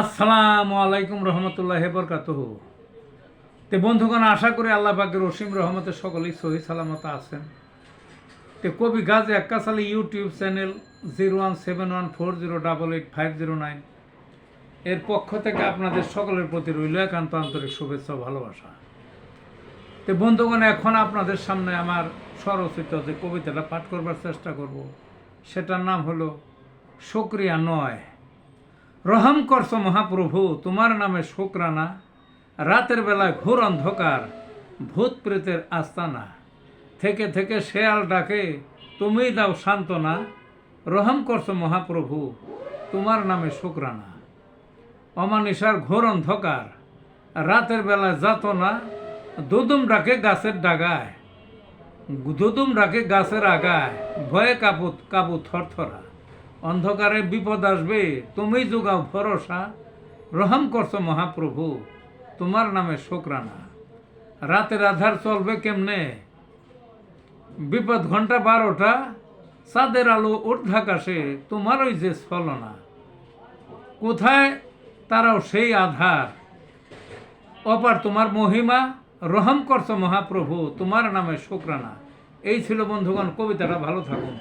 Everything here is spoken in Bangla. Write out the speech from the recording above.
আসসালামু আলাইকুম রহমতুল্লাহ বরকাত তে বন্ধুগণ, আশা করি আল্লাহ পাকের রসিম রহমতে সকলেই সহি সালামত আছেন। তে কবি Gazi Akkas Ali YouTube channel zero one seven one four zero double eight five zero nine. এর পক্ষ থেকে আপনাদের সকলের প্রতি রইল একান্ত আন্তরিক শুভেচ্ছা ভালোবাসা। তো বন্ধুগণ, এখন আপনাদের সামনে আমার স্বরচিত যে কবিতাটা পাঠ করবার চেষ্টা করব, সেটার নাম হলো, শুক্রিয়া নয়। রহম করছ মহাপ্রভু, তোমার নামে শুক্রানা। রাতের বেলায় ঘোর অন্ধকার, ভূত প্রেতের আস্তানা। থেকে থেকে শেয়াল ডাকে তুমি দাও সান্ত্বনা। রহম করছ মহাপ্রভু, তোমার নামে শুক্রানা। অমানিসার ঘোর অন্ধকার, রাতের বেলায় যাতনা। দুদুম ডাকে গাছের ডাগায়, দুদুম ডাকে গাছের আগায়। ভয়ে কাবু কাবু থরথরা। অন্ধকারে বিপদ আসবে তুমি যোগাও ভরসা। রহম করছ মহাপ্রভু, তোমার নামে শোকরানা। রাতের আধার চলবে কেমনে? বিপদ ঘণ্টা বারোটা, চাঁদের আলো ঊর্ধ্বাকাশে, তোমারই যে ছলনা। কোথায় তারাও সেই আধার? অপার তোমার মহিমা, রহম করছ মহাপ্রভু, তোমার নামে শোকরানা। এই ছিল বন্ধুগণ, কবিতাটা ভালো থাকুন।